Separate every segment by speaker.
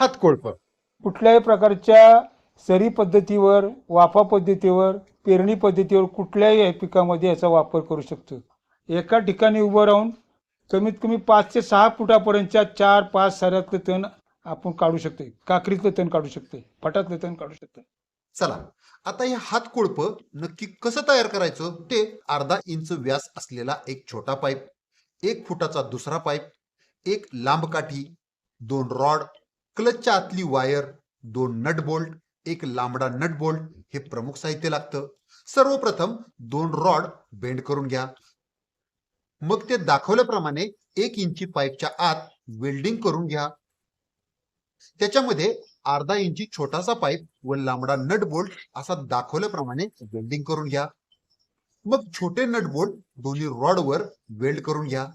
Speaker 1: हातकोळप
Speaker 2: कुठल्याही प्रकारच्या सरी पद्धतीवर वाफा पद्धतीवर पेरणी पद्धतीवर कुठल्याही पिकामध्ये याचा वापर करू शकतो. एका ठिकाणी उभं राहून कमीत कमी पाच ते सहा फुटापर्यंतच्या चार पाच सऱ्यातलं तण आपण काढू शकतो काकडीतलं तण काढू शकतो फटातलं तण काढू शकतो
Speaker 1: चला आता हे हातकोळप नक्की कसं तयार करायचं? ते अर्धा इंच व्यास असलेला एक छोटा पाईप एक फुटाचा दुसरा पाईप एक लांब काठी दोन रॉड क्लचच्या आतली वायर दोन नट बोल्ट एक लांबडा नट बोल्ट हे प्रमुख साहित्य लागतं. सर्वप्रथम दोन रॉड बेंड करून घ्या. मग ते दाखवल्याप्रमाणे एक इंची पाईपच्या आत वेल्डिंग करून घ्या. त्याच्यामध्ये अर्धा इंची छोटासा पाईप व लांबडा नट बोल्ट असा दाखवल्याप्रमाणे वेल्डिंग करून घ्या. मग छोटे नट बोल्ट दोन्ही रॉडवर वेल्ड करून घ्या.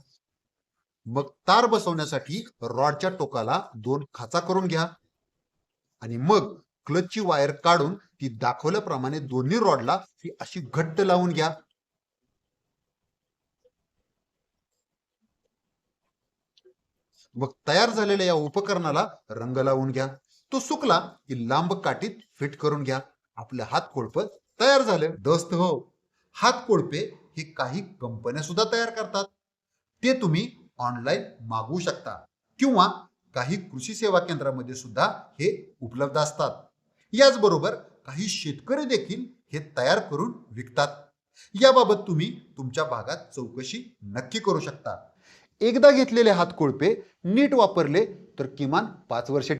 Speaker 1: मग तार बसवण्यासाठी रॉडच्या टोकाला दोन खाचा करून घ्या. आणि मग क्लचची वायर काढून ती दाखवल्याप्रमाणे दोन्ही रॉडला ती अशी घट्ट लावून घ्या. मग तयार झालेल्या या उपकरणाला रंग लावून घ्या. तो सुकला की लांब काठीत फिट करून घ्या. आपले हात कोळप तयार झाले. दस्त हो. हात कोळपे हे काही कंपन्या सुद्धा तयार करतात. ते तुम्ही ऑनलाईन मागवू शकता. किंवा काही कृषी सेवा केंद्रामध्ये सुद्धा हे उपलब्ध असतात. याचबरोबर काही शेतकरी देखील हे तयार करून विकतात. याबाबत तुम्ही तुमच्या भागात चौकशी नक्की करू शकता. एकदा घेतलेले हात कोळपे नीट वापरले तर किमान पाच वर्षे